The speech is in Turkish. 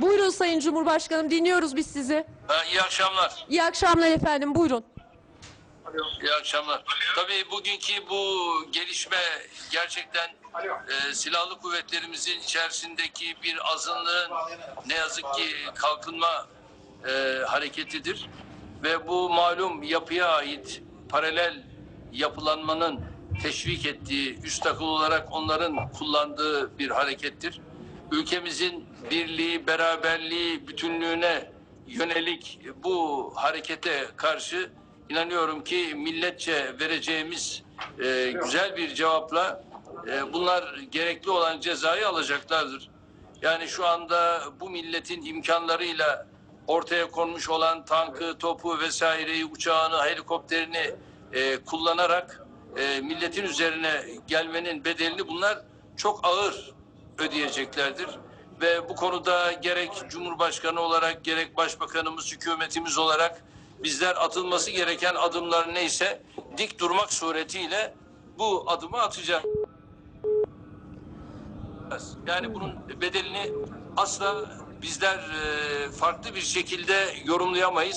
Buyurun Sayın Cumhurbaşkanım dinliyoruz biz sizi. Ha, iyi akşamlar. İyi akşamlar efendim buyurun. İyi akşamlar. Tabii bugünkü bu gelişme gerçekten e, silahlı kuvvetlerimizin içerisindeki bir azınlığın ne yazık ki kalkınma e, hareketidir. Ve bu malum yapıya ait paralel yapılanmanın teşvik ettiği, üst akıl olarak onların kullandığı bir harekettir. Ülkemizin birliği, beraberliği, bütünlüğüne yönelik bu harekete karşı inanıyorum ki milletçe vereceğimiz e, güzel bir cevapla e, bunlar gerekli olan cezayı alacaklardır. Yani şu anda bu milletin imkanlarıyla ortaya konmuş olan tankı, topu vesaireyi, uçağını, helikopterini e, kullanarak e, milletin üzerine gelmenin bedelini bunlar çok ağır ödeyeceklerdir. Ve bu konuda gerek Cumhurbaşkanı olarak gerek Başbakanımız, hükümetimiz olarak bizler atılması gereken adımlar neyse dik durmak suretiyle bu adımı atacağız. Yani bunun bedelini asla bizler e, farklı bir şekilde yorumlayamayız.